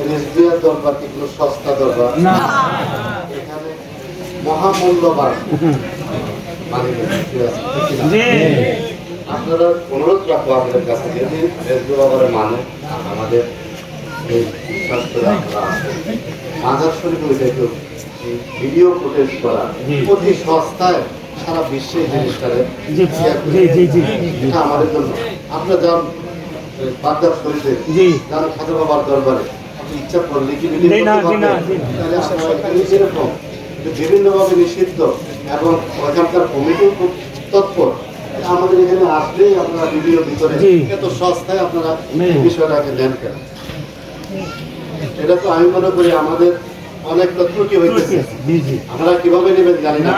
এনএসবিআর দরবার কি সস্তা দরবার? এখানে মহামূল্যবান আপনারা অনুরোধ রাখব আমাদের কাছে যদি ফেসবুক আবার মানে আমাদের মাজার শরীফ ভিডিও ফুটেজ করা। অতি সস্তায় সারা বিশ্বে এই জিনিসটারে জি, share করে জি, জি, জি। এটা আমাদের জন্য। আপনারা যান বাগদার শরীফে। যান খাজা বাবার দরবারে। ইচ্ছা করলে কি যেরকম বিভিন্নভাবে নিষিদ্ধ এবং ওখানকার কমিটিও খুব তৎপর। আমাদের এখানে আসলেই আপনারা ভিডিও ভিতরে এত সস্তায় আপনারা বিষয়টাকে নেন কেন? এটা তো আমি মনে করি আমাদের অনেকটা ত্রুটি জি আমরা কীভাবে নেবেন জানি না।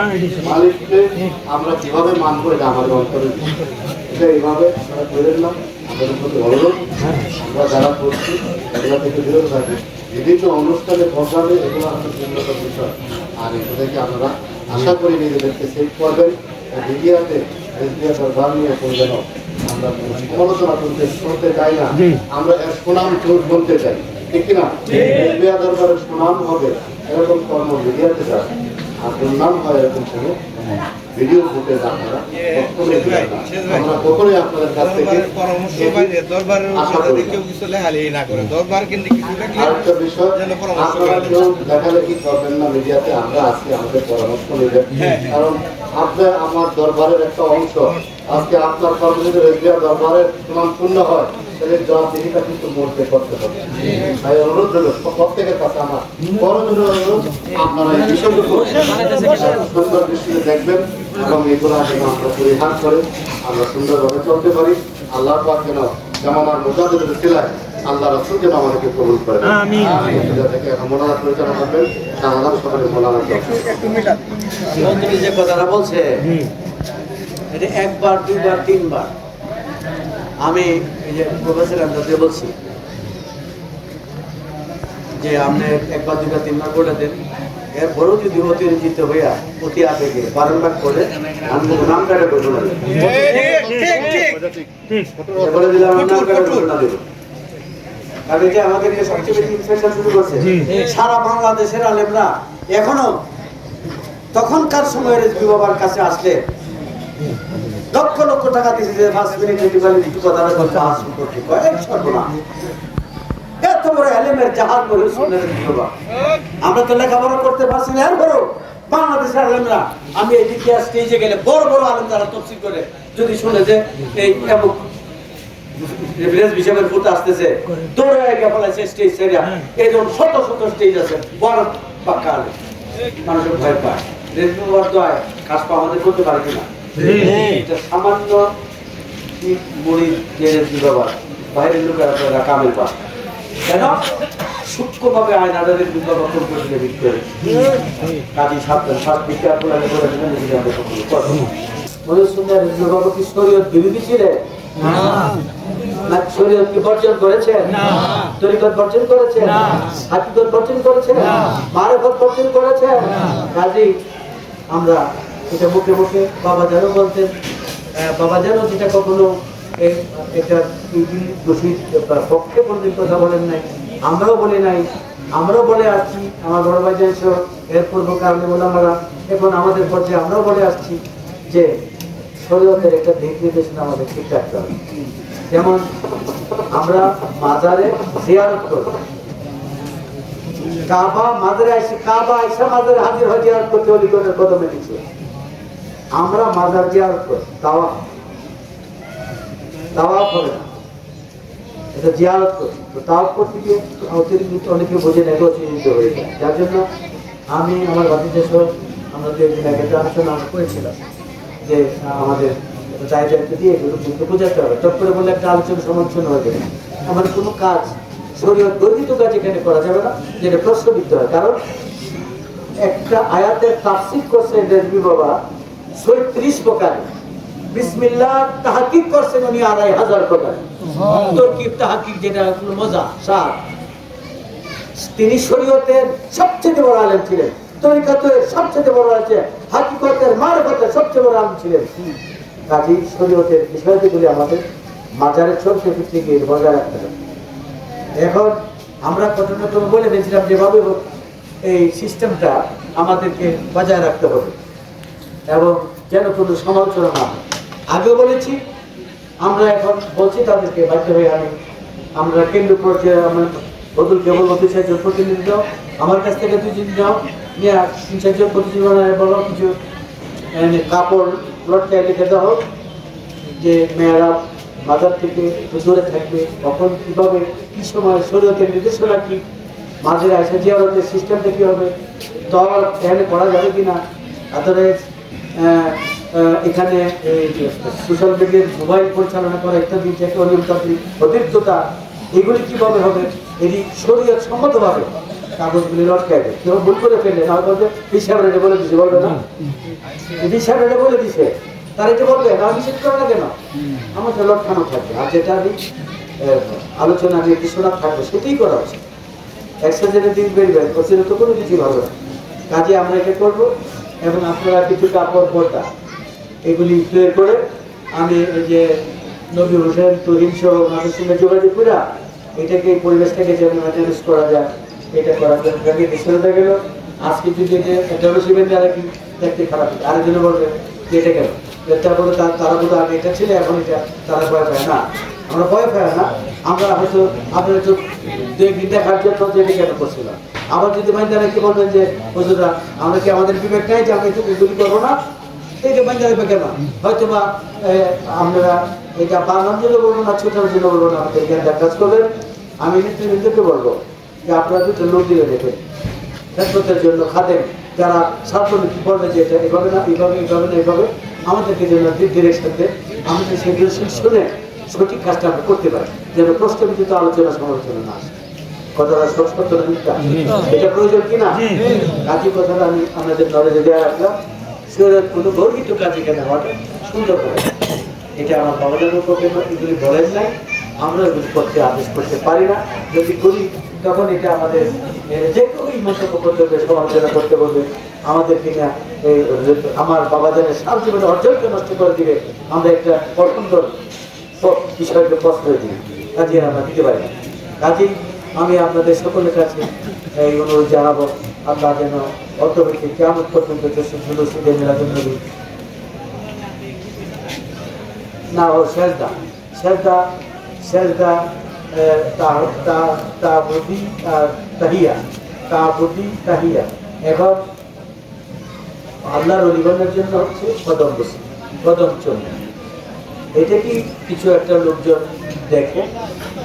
মালিককে আমরা কীভাবে মানবো এটা আমাদের অন্তরে এটা এইভাবে আমরা করে নিলাম আমরা যারা করছি এগুলো থেকে বিরত থাকি বিভিন্ন অনুষ্ঠানে প্রোগ্রামে এগুলো আমাদের উন্নত বিষয় আর এগুলো থেকে আপনারা আশা করি নিজেদেরকে সেভ করবেন। মিডিয়াতে মিডিয়া দরবার নিয়ে আমরা সমালোচনা করতে চাই না। আমরা এর চাই ঠিক কিনা মিডিয়া দরবারের সুনাম হবে, এরকম কর্ম মিডিয়াতে যায় হয় এরকম কোনো? ভিডিও ফুটেজ আপনারা? আমরা কখনোই আপনাদের কাছ থেকে। কেউ আরেকটা বিষয় আপনারা করবেন না মিডিয়াতে আমরা আজকে আমাদের পরামর্শ নেবেন হ্যাঁ, কারণ আপনার আমার দরবারের একটা অংশ আজকে আপনার কর্মসূচির রেজিয়া দরবারের সুনাম শূন্য হয় তাহলে জবাবদিহিটা কিন্তু মধ্যে করতে হবে। তাই অনুরোধ রইল প্রত্যেকের কাছে আমার বড় অনুরোধ আপনারা এই বিষয়টুকু সুন্দর দৃষ্টিতে দেখবেন এবং এগুলো যেন আমরা পরিহার করে আমরা সুন্দরভাবে চলতে পারি। আল্লাহ পাক যেন যেমন আর মোজাদের ছিলায় আল্লাহ রসুল যেন আমাদেরকে কবুল করে থেকে পরিচালনা করবেন শাহজাহান সকালে। মন্ত্রী যে কথাটা বলছে এটা একবার দুইবার তিনবার। আমি এই যে প্রফেসর আন্দাজে বলছি যে আপনি একবার দুইবার তিনবার করে দেন। এরপরেও যদি অতিরঞ্জিত হইয়া অতি আবেগে বারংবার করে আমি নাম কাটা করব না। এরপরে দিলাম নাম কাটা করব না। দেবো কারণ যে আমাদের যে সবচেয়ে বেশি ইনফেকশন শুরু করছে সারা বাংলাদেশের আলেমরা এখনও তখনকার সময়ের রেজবি বাবার কাছে আসলে লক্ষ লক্ষ টাকা দিয়েছে যে পাঁচ মিনিট যদি বলেন একটু কথা বলতে আসুন করতে কয়েক সর্বনাশ। এত বড় এলেমের জাহাজ করে শুনে আমরা তো লেখাপড়া করতে পারছি না। এরপরও বাংলাদেশের আলেমরা, আমি এই গেলে বড় বড় আলেম তফসিল করে। যদি শুনে যে এই রেফারেন্স হিসাবের ফুট আসতেছে, দৌড়ে গিয়ে স্টেজ সেরিয়া শত শত স্টেজ আছে, বড় পাক্কা আলে মানুষের ভয় পায়। কাজ পা আমাদের করতে পারে কিনা? সামান্য বাইরের কামের পা কেন সূক্ষ্মভাবে করে বিক্রি কাজী সাবধান সব বিজ্ঞান বলে করে দিলেন যদি আমরা সকলে করব মধুসূদন রেজবি বাবা কি শরীয়ত বিরোধী ছিলেন না শরীয়ত কি বর্জন করেছেন তরিকত বর্জন করেছেন হাকিকত বর্জন করেছেন মারেফত বর্জন করেছেন কাজী আমরা এটা মুখে মুখে বাবা যেন বলতেন। বাবা যেন যেটা কখনো এটা দোষীর পক্ষে কোনদিন কথা বলেন নাই। আমরাও বলি নাই। আমরাও বলে আসছি। আমার বড় ভাই যে এর পূর্ব কারণে বলে আমরা, এখন আমাদের পর্যায়ে আমরাও বলে আসছি যে, শরীয়তের একটা দিক নির্দেশনা আমাদের ঠিক রাখতে হবে। যেমন, আমরা মাজারে জিয়ারত করি। কাবা মাজারে আসি কাবা আইসা মাজারে হাজির হয়, জিয়ারত করতে করে কদমে দিচ্ছে আমরা মাজার জিয়ারত করি তাওয়া তাওয়া করে না। এটা জিয়ারত করি তো তাওয়াফ করতে গিয়ে অতিরিক্ত অনেকে বোঝে হয়ে যায়। যার জন্য আমি আমার একটা আলোচনা করেছিলাম যে আমাদের দায় এগুলো কিন্তু বোঝাতে হবে। চট করে বলে একটা আলোচনা সমালোচনা হয়ে যাবে। আমার কোনো কাজ শরীর গর্বিত কাজ এখানে করা যাবে না, যেটা প্রশ্নবিদ্ধ হয়। কারণ একটা আয়াতের তাফসির করছে বাবা ছয়ত্রিশ প্রকার। বিসমিল্লাহ তাহাকিক করছেন উনি আড়াই হাজার প্রকার। তরকিব তাহাকিক যেটা মজা? তিনি শরীয়তের সবচেয়ে বড় আলেম ছিলেন। তরিকাতের সবচেয়ে বড় আছে হাকিকতের মারফতের সবচেয়ে বড় আলেম ছিলেন। কাজী শরীয়তের বিষয়গুলি আমাদের মাজারের গিয়ে বজায় রাখতে হবে এখন আমরা ঘটনাক্রমে বলে দিয়েছিলাম যেভাবে হোক এই সিস্টেমটা আমাদেরকে বজায় রাখতে হবে। এবং যেন কোনো সমালোচনা না আগেও বলেছি, আমরা এখন বলছি তাদেরকে বাধ্য হয়ে আমি আমরা কেন্দ্র পর্যায়ে আমরা বদল কেবল দুই চারজন প্রতিনিধি দাও, আমার কাছ থেকে দুজন যাও নিয়ে তিন চারজন প্রতিনিধি বলো, কিছু কাপড় লটকায় লিখে দেওয়া হোক যে মেয়েরা বাজার থেকে দূরে থাকবে, কখন কীভাবে, কি সময় শরীয়তের নির্দেশনা কি, মাঝে আসে জিয়ারতের সিস্টেমটা কী হবে দর এখানে করা যাবে কিনা আদারওয়াইজ এখানে সোশ্যাল মিডিয়ার মোবাইল পরিচালনা করা ইত্যাদি যে অনিয়মতান্ত্রিক অতিরিক্ততা, এগুলি কীভাবে হবে? এটি শরীয়ত সম্মতভাবে কাগজগুলি লটকায় দেয়। কেউ ভুল করে ফেললে, না বলতে হিসাব রেটে বলে দিছে। বলবে না। হিসাব রেটে বলে দিছে। তার এটা বলবে না নিষেধ করে না কেন? আমার তো লটকানো থাকবে। আর যেটা আমি আলোচনা নির্দেশনা থাকবে, সেটাই করা উচিত। জনের দিন বেরবেন ওখানে তো কোনো কিছু ভালো না। কাজে আমরা এটা করব। এবং আপনারা কিছু কাপড় পর্দা এগুলি ক্লিয়ার করে আমি এই যে নবী হোসেন তহিম সহ মানুষের সঙ্গে যোগাযোগ করে এটাকে এই পরিবেশটাকে যেন মেনটেন্স করা যায় এটা করার জন্য বিষয়টা গেল। আজকে যদি এটা একটা শিবেন যারা কি দেখতে খারাপ আরেকজনে বলবে যে এটা কেন? তারপরে তারা বোধ আগে এটা ছিল, এখন এটা তারা ভয় পায় না। আমরা ভয় পাই না। আমরা হয়তো আপনার তো দেখার জন্য এটা কেন করছিলাম। আবার যদি মাইন্দারা কি বলবেন যে, হুজুরা, আমরা কি আমাদের বিবেক নাই যে আমরা একটু এগুলি করব না? এই যে মাইন্দারা কেন হয়তো বা আপনারা এটা বানানোর জন্য বলব না ছোটার জন্য বলব না আমাদের জ্ঞান কাজ করবেন। আমি নেতৃবৃন্দকে বলব যে, আপনারা দুটো লোক দিয়ে দেখেন। খেদমতের জন্য খাদেন যারা ছাত্রনীতি বলবে যে এটা এভাবে না এইভাবে এইভাবে না এইভাবে আমাদেরকে যেন ডিরেকশন দেন আমাদের সেই শুনে সঠিক কাজটা আমরা করতে পারি, যেন প্রশ্নবিচিত আলোচনা সমালোচনা না আসে। কথাটা না মিথ্যা? এটা প্রয়োজন কিনা কাজী কথাটা আমি আপনাদের নলেজে দেওয়া রাখলাম সেটা কোনো গর্বিত কাজে কেন হওয়াটা সুন্দর করে। এটা আমার বাবাদের পক্ষে এগুলি বলেন নাই? আমরা এগুলি করতে আদেশ করতে পারি না। যদি করি তখন এটা আমাদের যে কেউই মন্তব্য করতে হবে সমালোচনা করতে বলবে। আমাদের কিনা আমার বাবাদের সারা জীবনে অর্জনকে নষ্ট করে দিবে আমরা একটা অসুন্দর বিষয়কে প্রশ্রয় দিই। কাজে আমরা দিতে পারি না। কাজেই আমি আপনাদের সকলের কাছে এই অনুরোধ জানাব, আল্লাহ যেন অর্থব্যক্তি কেমন পর্যন্ত যশস্ব সুদর্শীদের মিলাদুল নবী না, ও সেজদা সেজদা সেজদা তা বুদ্ধি তাহিয়া, তা বুদ্ধি, তাহিয়া। এবং আল্লাহর অলিগণের জন্য হচ্ছে কদম বসি কদম চলে এটা কি কিছু একটা লোকজন দেখে?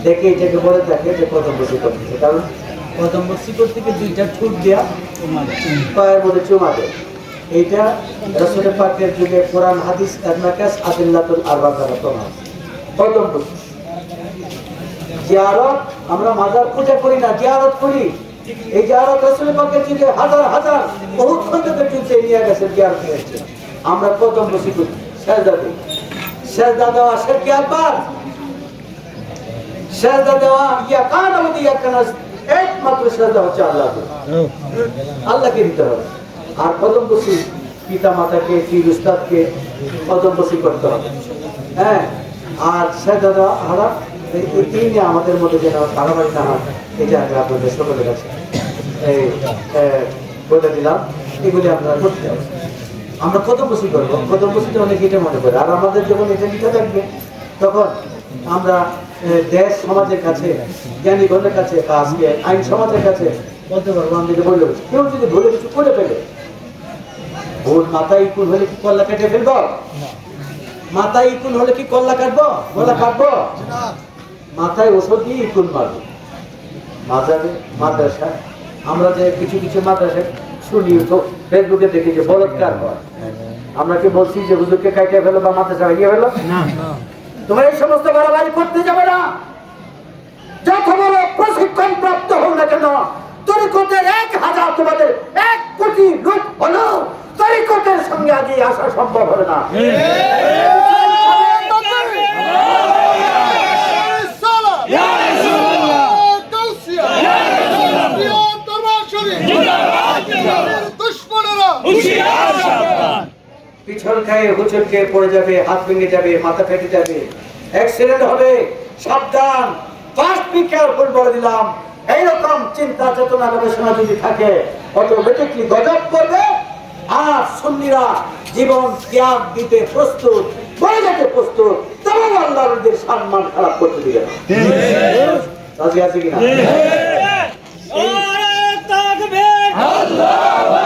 দেখে এটাকে বলে থাকে যে কদম বসি করতেছে কারণ কদম বসি করতে দুইটা ঠুট দেয়া পায়ের মধ্যে চুমা দেয়। এইটা রসুলের পাকের যুগে কোরআন হাদিস এদনাকাস আদিল্লাতুল আরবা দ্বারা প্রমাণ। কদম বসি জিয়ারত আমরা মাজার পূজা করি না জিয়ারত করি। এই জিয়ারত রসুলের পাকের যুগে হাজার হাজার খন্দকের যুগে নিয়ে গেছে জিয়ারত হয়েছে। আমরা কদম বসি করি দিই। সেজদা দেওয়া শেরকে আকবার সেজদা দেওয়া ইয়া কান আমাদের ইয়া কান একমাত্র সেজদা হচ্ছে আল্লাহ আল্লাহকে দিতে হবে। আর কদম বসি পিতা মাতাকে পীর উস্তাদকে কদম বসি করতে হবে। হ্যাঁ আর সেজদা দেওয়া হারাম। এই তিন আমাদের মধ্যে যেন কারাবাড়ি না হয় এটা আমি আপনাদের সকলের কাছে এই বলে দিলাম। এগুলি আপনারা করতে হবে। আমরা কত বসি করব। কত বসিতে অনেক এটা মনে করে আর আমাদের যখন এটা লিখে থাকবে তখন আমরা দেশ সমাজের কাছে জ্ঞানীগণের কাছে বা আজকে আইন সমাজের কাছে বলতে পারব কেউ যদি ভুলে কিছু করে ফেলে ভুল মাথায় ইকুল হলে কি কল্লা কেটে ফেলব? মাথায় ইকুল হলে কি কল্লা কাটবো? গলা কাটবো? মাথায় ওষুধ দিয়ে ইকুল মারবো। মাজারে মাদ্রাসা আমরা যে কিছু কিছু মাদ্রাসা শুনি তো, ফেসবুকে দেখি যে বলৎকার হয়। আমরা কি বলছি যে হুজুরকে কাইটে ফেলো বা মাদ্রাসা ভেঙে ফেলো? না। তোমরা এই সমস্ত বাড়াবাড়ি করতে যাবে না। যত বড় প্রশিক্ষণ প্রাপ্ত হোক না কেন, তরিকতের এক হাজার তোমাদের এক কোটি লোক হলো তরিকতের সঙ্গে আগে আসা সম্ভব হবে না। পরে হোঁচট খেয়ে পড়ে যাবে হাত ভেঙে যাবে মাথা ফেটে যাবে। অ্যাক্সিডেন্ট হবে সাবধান। ফার্স্ট পিকার ভুল বলে দিলাম। এইরকম চিন্তা চেতনা গবেষণা যদি থাকে অটোমেটিকলি গজব করবে। আর সুন্নিরা জীবন ত্যাগ দিতে প্রস্তুত বলে যেতে প্রস্তুত। তেমন আল্লাহদের সম্মান খারাপ করতে দিবে রাজি আছে কিনা? আল্লাহ